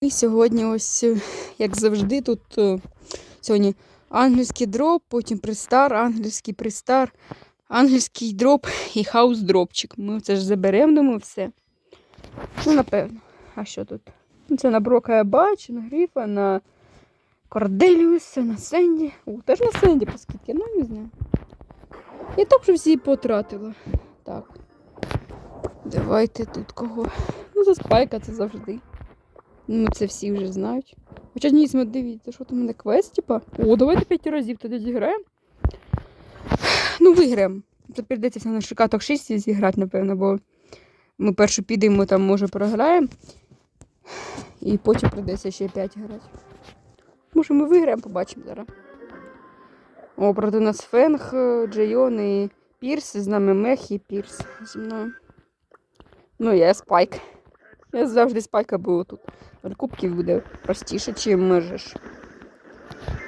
І сьогодні ось, е, як завжди, тут е, сьогодні ангельський дроп, потім пристар, ангельський пристар, ангельський дроп і хаус-дропчик. Ми це ж заберемо, думаю, все. Ну, напевно. А що тут? Ну, Це на Брока я бачу, на Гріфа, на Корделіуса, на Сенді. О, теж на Сенді по скидці, ну не знаю. Я так вже всі потратила. Так. Давайте тут кого. Ну, за спайка це завжди. Ну, це всі вже знають. Хоча ні, дивіться, що там мене квест, типа. О, давайте п'ять разів тоді зіграємо. Ну, виграємо. Це прийдеться все на шикаток 6 зіграти, напевно, бо ми першу підемо, там, може, програємо. І потім прийдеться ще 5 грати. Може, ми виграємо, побачимо зараз. О, проти нас Фенг, Джейон і Пірс, з нами Мех і Пірс зі мною. Ну, я спайк. Я завжди спайка була тут. Кубків буде простіше, чим можеш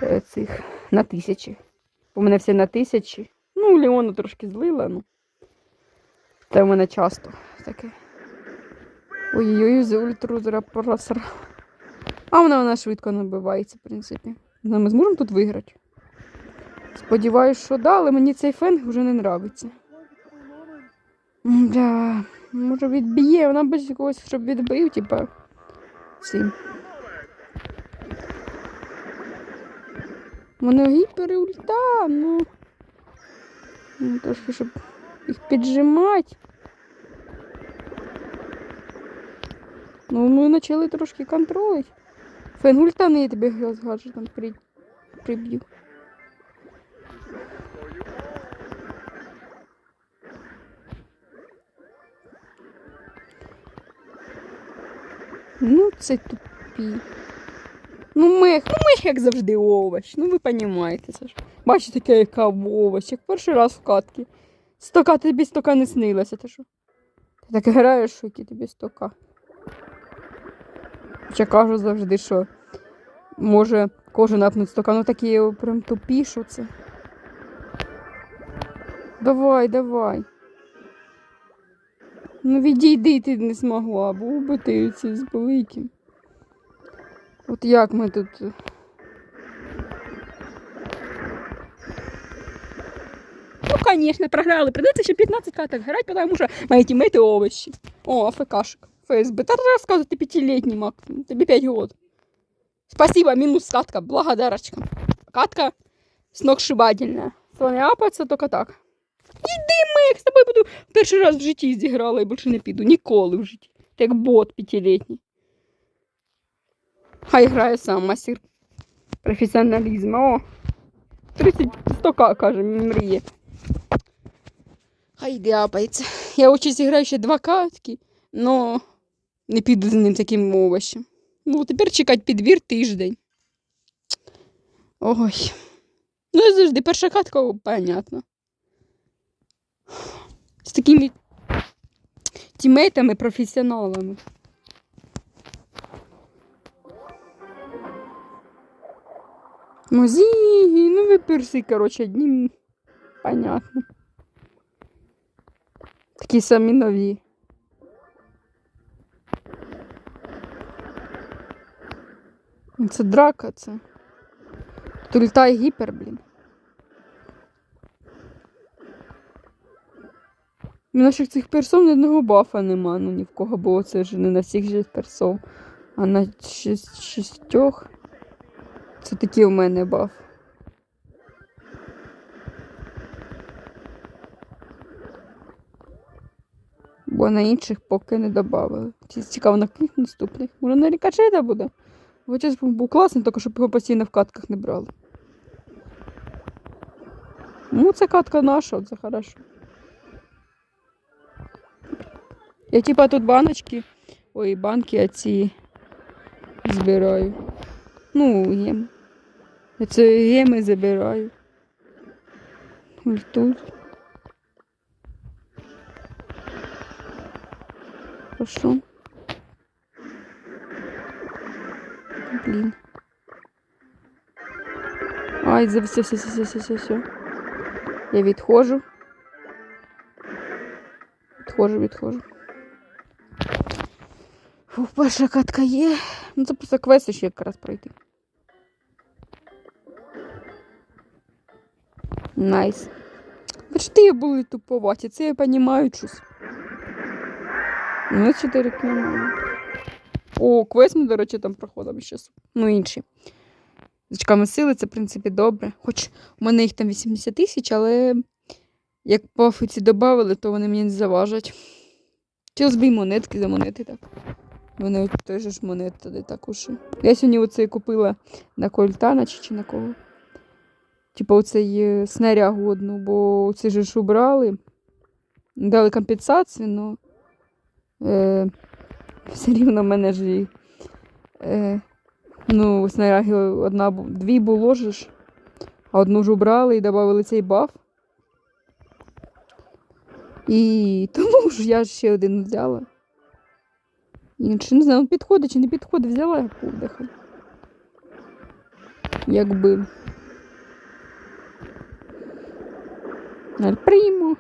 е, цих на тисячі. У мене все на тисячі. Ну, Леона трошки злила, ну. Це в мене часто таке. Ой-ой-ой, за ультру зараз просрала. А вона, вона швидко набивається, в принципі. Ну, Ми зможемо тут виграти. Сподіваюсь, що да, але мені цей фенг вже не нравиться. Бля, може відб'є, вона без когось, щоб відбив, типа. Цим. Воно гіперульта, ну. ну. Трошки, щоб їх піджимати. Ну, ми почали трошки контролити. Фенгульта не я тебе з гаджетом при... приб'ю. Ну, це тупі. Ну, мех, ну мех, як завжди, овощ. Ну, ви розумієте, це ж. Бачите, таке, яка овощ, як перший раз в катки. Стока тобі стока не снилася, ти що? Ти так граєш, що які тобі стока. Хоча кажу завжди, що може кожен апнуть стока, ну такі прям тупі, що це. Давай, давай. Ну відійди ти не змогла, був би ти ці з великим. От як ми тут. Ну, конечно, програли. Придеться ще 15 каток грати, тому що мої тімейти овощі. О, АФКшик. ФСБ. Та розказуй, ти п'ятилетній максимум. Тобі 5 років. Спасибо, мінус катка. Благодарочка. Катка сногсшибательная. С вами апаться только так. Іди, Мек, з тобою буду перший раз в житті зіграла і більше не піду. Ніколи в житті. Як бот п'ятилітній. Хай грає сам мастер професіоналізму. О, 30 стока, каже, мріє. Хай йде апається. Я учусь зіграю ще два катки, но не піду за ним таким овощем. Ну, тепер чекати підбір тиждень. Ой. Ну, завжди перша катка, понятно. З такими тімейтами, професіоналами. Музі, ну ви перси, коротше, одні. Понятно. Такі самі нові. Ну, Це драка, це. Тут літає гіпер, блін. У наших цих персон ні одного бафа нема, ну ні в кого, бо це ж не на всіх же персон, а на шість, шістьох. Це такий у мене баф. Бо на інших поки не додали. Цікаво на яких наступних. Може на рікачета буде? Хоча був класний, тільки щоб його постійно в катках не брали. Ну, це катка наша, це хорошо. Я типа тут баночки, ой, банки а ці збираю. Ну, гем. Це геми забираю. Ось тут. Хорошо. Блін. Ай, за все, все, все, все, все, все. Я відходжу. Відходжу, відходжу. Фух, перша катка є. Ну це просто квест ще якраз пройти. Найс. Бачите, були туповаті, це я понімаю щось. Ну, чотири кілометри. О, квест ми, до речі, там проходимо щас. Ну, інші. З очками сили це, в принципі, добре. Хоч у мене їх там 80 тисяч, але як пафи ці додали, то вони мені не заважать. Чи збій монетки за монети так. Вони теж ж монети туди також. Я сьогодні оцей купила на Кольтана чи, чи на кого. Типа оцей е, снарягу одну, бо ці ж убрали. Дали компенсацію, але е, все рівно в мене ж і, е, ну, снаряги одна, дві було ж, а одну ж убрали і додали цей баф. І тому ж я ще один взяла. Інший, не знаю, підходить чи не підходить, взяла я подихай. Якби. Аль прийму.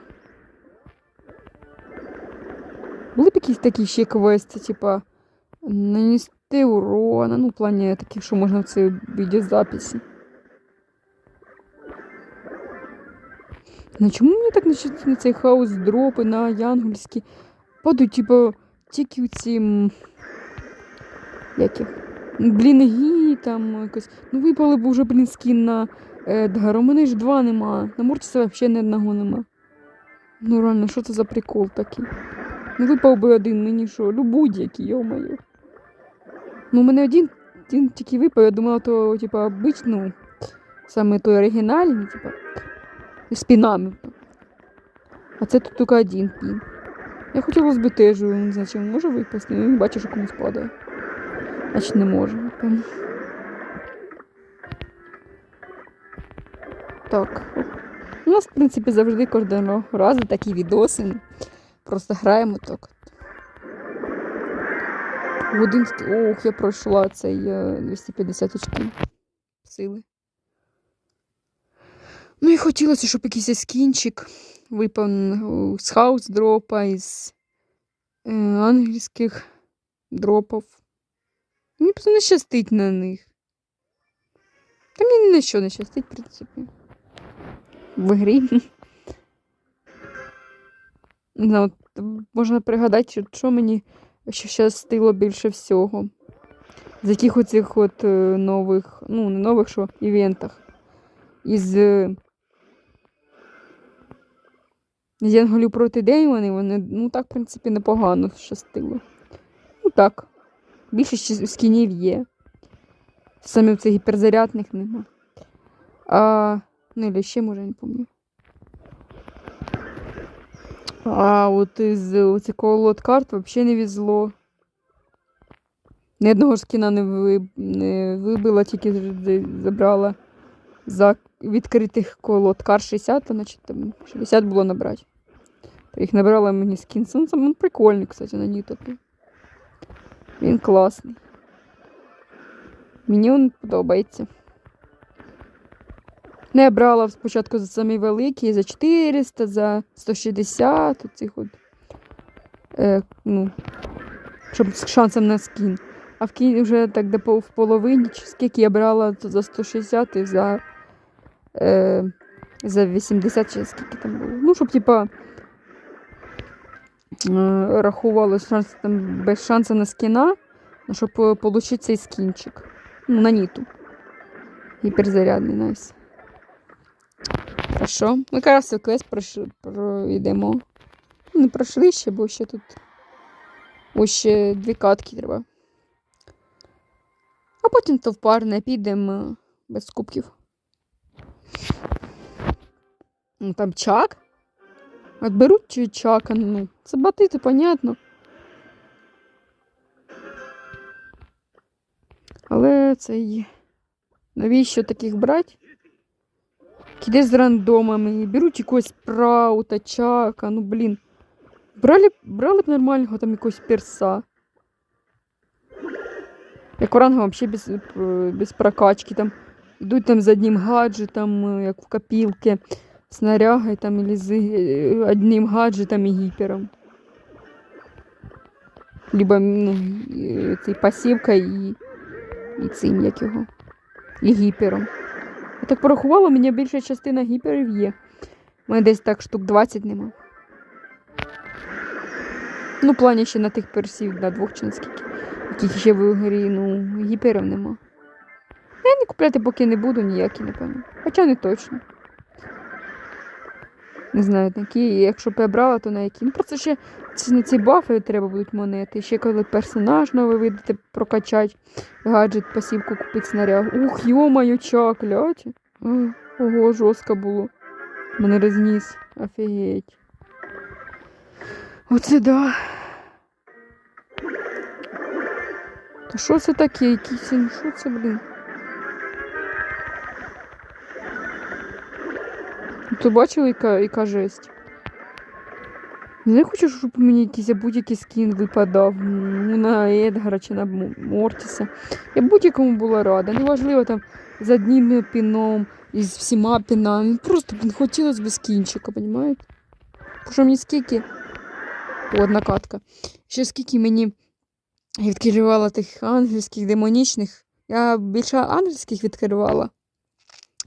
Були б якісь такі ще квести, типа нанести урона, ну, в плані таких, що можна в цій відеозаписі. Ну чому мені так на, на цей хаос дропи на янгольські падають, типа, тільки у ці. м, Як їх? Блінги там якось. Ну випали б уже, блін, скін на Едгар. У мене ж два нема. На Мортіса взагалі ні одного нема. Ну реально, що це за прикол такий? Ну випав би один мені що, ну будь-який, йо-моє. Ну, у мене один, один тільки випав, я думала, то, типа, бич, ну, саме той оригінальний, типа, з пінами. А це тут тільки один пін. Я хотіла би теж, не знаю, чи він може випасти, але не бачу, що комусь падає. Значить не може, напевно. Так. У нас, в принципі, завжди кожного разу такі відоси. Просто граємо так. Годинський. Ох, я пройшла цей е, 250 очків сили. Ну і хотілося, щоб якийсь скінчик випав з хаус дропа, із е, ангельських дропів. Мені просто не щастить на них. Та мені ні на що не щастить, в принципі. В грі. От можна пригадати, що- мені що щастило більше всього. З яких оцих от е, нових, ну, не нових, що івентах. Із е, Янголів проти Деймони, вони, ну так, в принципі, непогано щастило. Ну так. Більше ще скінів є. Саме в цих гіперзарядних нема. А, ну, или ще, може, не пам'ятаю. А от із оцих колод карт взагалі не везло. Ні одного скіна не, ви, не вибила, тільки забрала за відкритих колод карт 60, значить там 60 було набрати. Їх набрала мені скін. Сам сам він прикольний, кстати, на ній такий. Він класний. Мені він подобається. Не брала спочатку за самі великі, за 400, за 160, оцих от. Е, ну, щоб з шансом на скін. А в кінці вже так де в половині, чи скільки я брала за 160 і за, е, за 80, чи скільки там було. Ну, щоб, типа, рахували шанс, там, без шансу на скіна, ну, щоб отримати цей скінчик. Ну, на ніту. Гіперзарядний, найс. Хорошо. Ми якраз квест пройдемо. Не пройшли ще, бо ще тут. Ось ще дві катки треба. А потім то в парне підемо е, без кубків. Ну, там чак. От беруть чи чака, ну, це батити, понятно. Але цей. Навіщо таких брати? Кидай з рандомами, беруть якогось праута, чака, ну блін. Брали, б- брали б нормального там якогось перса. Як оранга взагалі без, без прокачки. Там йдуть там з одним гаджетом, як в копілки, снарягою там, или з е, одним гаджетом і гіпером. Либо ну, е, цей пасівка і і цим, як його. І гіпером. Я так порахувала, мені більша частина гіперів є. У мене десь так штук 20 нема. Ну, в плані ще на тих персів, на двох чи на скільки. Яких ще в грі, ну, гіперів нема. Я не купляти поки не буду ніякі, напевно. Хоча не точно. Не знаю, на які, якщо б я брала, то на які. Ну просто ще на ці бафи треба будуть монети. Ще коли персонаж новий видати, прокачати, гаджет, пасівку купити снаряг. Ух, йо-моє, ча. Ого, жорстко було. Мене розніс. Офігеть. Оце да. Та що це таке? Якісь, що це, блін? Ти бачила, яка, яка жесть? Не хочу, щоб мені якийсь будь-який скін випадав на Едгара чи на Мортіса. Я будь-якому була рада. Неважливо там з одним піном, із всіма пінами. Просто блін, хотілося б скінчика? Бо що мені скільки. О, одна катка. Ще скільки мені відкривала тих ангельських, демонічних. Я більше ангельських відкривала.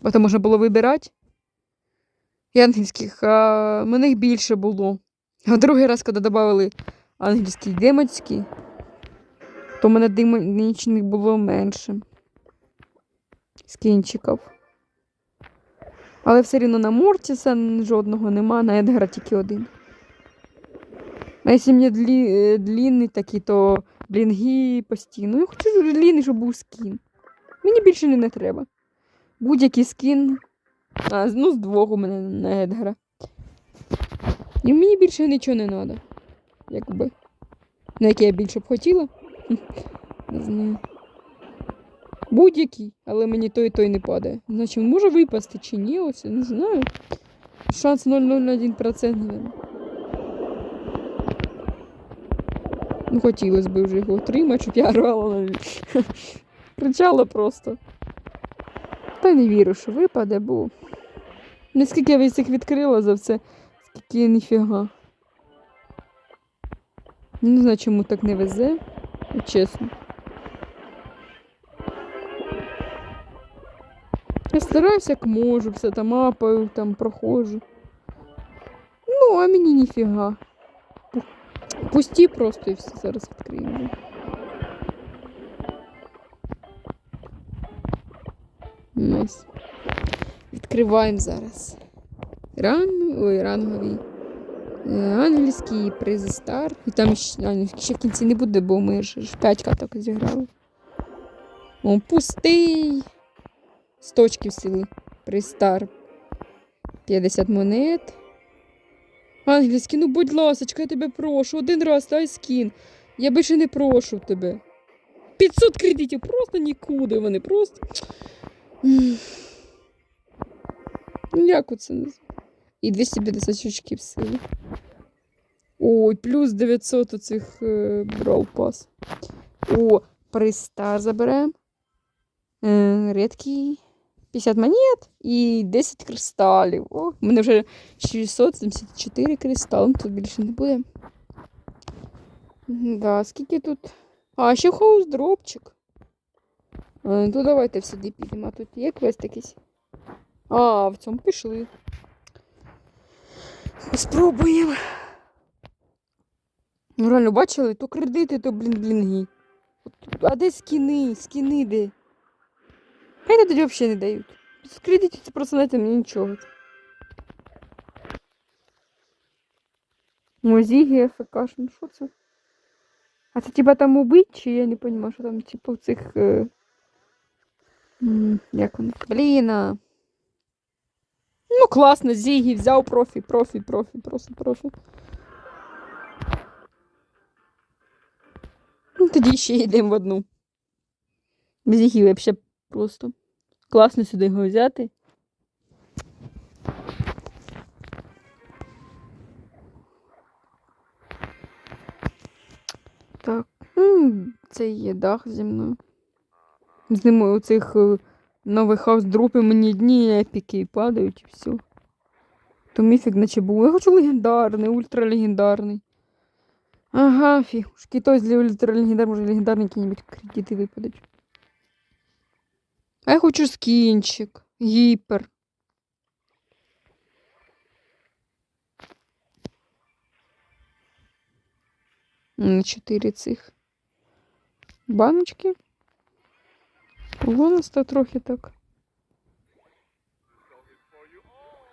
Бо там можна було вибирати. І ангельських, а мене їх більше було. А другий раз, коли додали ангельські і демонські, то мене демонічних було менше. Скінчиків. Але все рівно на Мортіса жодного нема, на Едгара тільки один. А якщо мені длі, е, длінний такий, то блінги постійно. Я хочу длінний, щоб був скін. Мені більше не треба. Будь-який скін. А, ну, з двох у мене на Едгара. І мені більше нічого не треба. Якби. На яке я більше б хотіла. Не знаю. Будь-який, але мені той і той не падає. Значить, він може випасти чи ні, ось, я не знаю. Шанс 0,01%, мабуть. Ну, хотілося б вже його отримати, щоб я орала на Кричала просто. Та не вірю, що випаде, бо наскільки я їх відкрила за все, скільки ніфіга. Не знаю, чому так не везе, чесно. Я стараюся як можу, все там мапаю, там проходжу. Ну, а мені ніфіга. Пусті просто і все зараз відкриємо. Ось. Відкриваємо зараз. Ран... Ой, рангові. Е, Ангельський призи стар. І там ще, в кінці не буде, бо ми ж 5 каток зіграли. О, пустий. З точки сили. Пристар. 50 монет. Ангельський, ну будь ласочка, я тебе прошу. Один раз дай скін. Я більше не прошу тебе. 500 кредитів, просто нікуди вони, просто. Ну, як оце називається? І 250 очків сили. Ой, плюс 900 оцих е, брал пас. О, пристар заберемо. Е, рідкий 50 монет і 10 кристалів. О, у мене вже 674 кристали, тут більше не буде. Да, скільки тут? А, ще хаус дропчик. Е, То давайте сюди підемо. Тут є квест якийсь? А, в цьому пішли. Спробуємо. Ну, реально, бачили? То кредити, то блін блінги. А де скіни? Скіни де? Хай тоді взагалі не дають. З кредитів це просто знаєте, мені нічого. Мозіги, ФК, ну що це? А це типа там убить, чи я не розумію, що там, типу, в цих. М, Як вони? Блін. Ну, класно, Зігі взяв профі, профі, профі, просто профі. Ну, тоді ще йдемо в одну. Зігі взагалі просто. Класно сюди його взяти. Так. м, Це є дах зі мною. З ними оцих е, нових хаус-дропів мені дні епіки падають і все. То міфік наче був. Я хочу легендарний, ультралегендарний. Ага, фігушки. Той з ультралегендарний, може легендарний який-небудь кредити випадуть. А я хочу скінчик. Гіпер. М, Чотири цих баночки. Ого, нас то трохи так.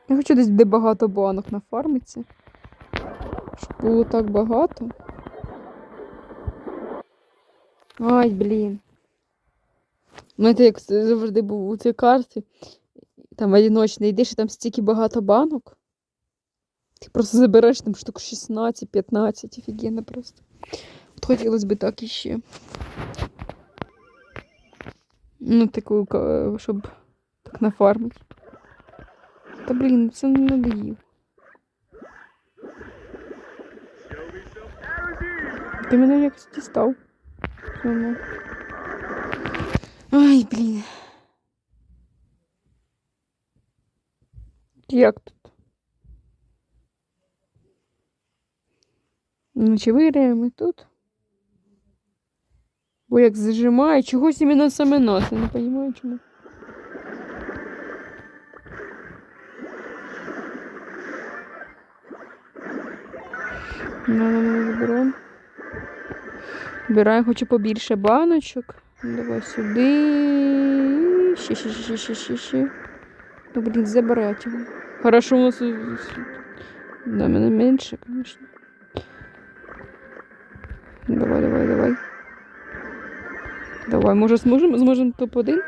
Я хочу десь, де багато банок нафармиться. Щоб було так багато. Ай, блін. Знаєте, як завжди був у цій карті, там одиночний йдеш, і там стільки багато банок. Ти просто забереш там штук 16-15, офігенно просто. От хотілося б так іще. Ну, таку, ка- щоб так нафармити. Та блін, це не надоїв. Ти мене якось дістав. Чому? Ай, блін. Як тут? Ну, чи виграємо і тут? Бо як зажимає, чогось іменно саме нас, я не розумію чому. Ну, ну, ну, заберемо. Збираємо, хочу побільше баночок. Давай сюди. Ще, ще, ще, ще, ще, ще. Ну, блін, забирати його. Хорошо, у нас... Да, мене менше, конечно. Давай, давай, давай. Давай, може зможемо, зможемо топ-1?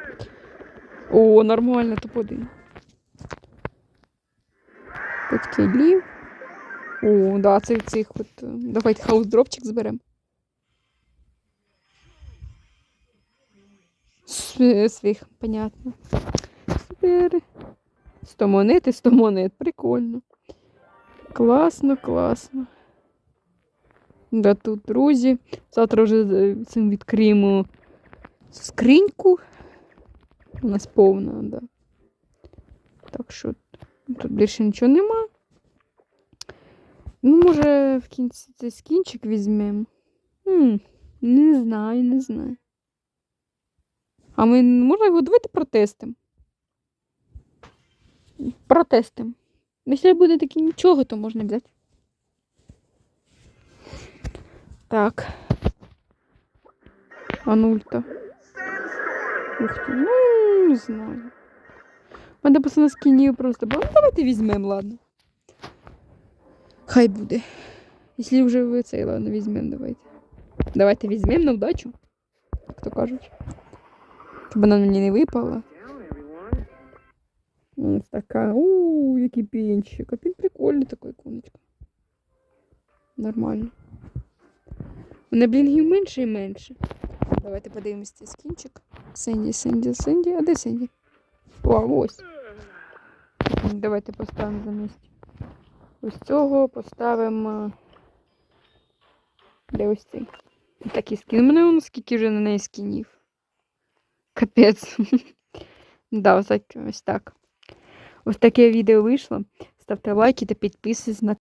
О, нормально, топ-1. П'ять кілів. О, да, цих цих от. Давайте хаус-дропчик зберемо. С- Свих, понятно. Супер. 100 монет і 100 монет. Прикольно. Класно, класно. Да тут, друзі. Завтра вже е, цим відкриємо скриньку. У нас повна, да. Так що тут більше нічого нема. Ну, може, в кінці цей скінчик візьмемо. Не знаю, не знаю. А ми можна його давайте протестимо. Протестимо. Якщо буде таки нічого, то можна взяти. Так. А нуль-то. Ух ти, ну, не знаю. У мене просто на скіні просто було. Ну, давайте візьмемо, ладно. Хай буде. Якщо вже ви цей, ладно, візьмемо, давайте. Давайте візьмемо на удачу, як то кажуть. Щоб вона мені не випала. Ось така. Ууу, який пінчик. А він прикольний такий конечка. Нормально. Мене блінгів менше і менше. Давайте подивимось цей скінчик. Сенді, Сенді, Сенді. А де Сенді? О, ось. Давайте поставимо замість. Ось цього поставимо. Де ось цей? Такий скін. Мене воно скільки вже на неї скінів. Капець. да, ось так. Ось таке відео вийшло. Ставте лайки та підписуйтесь на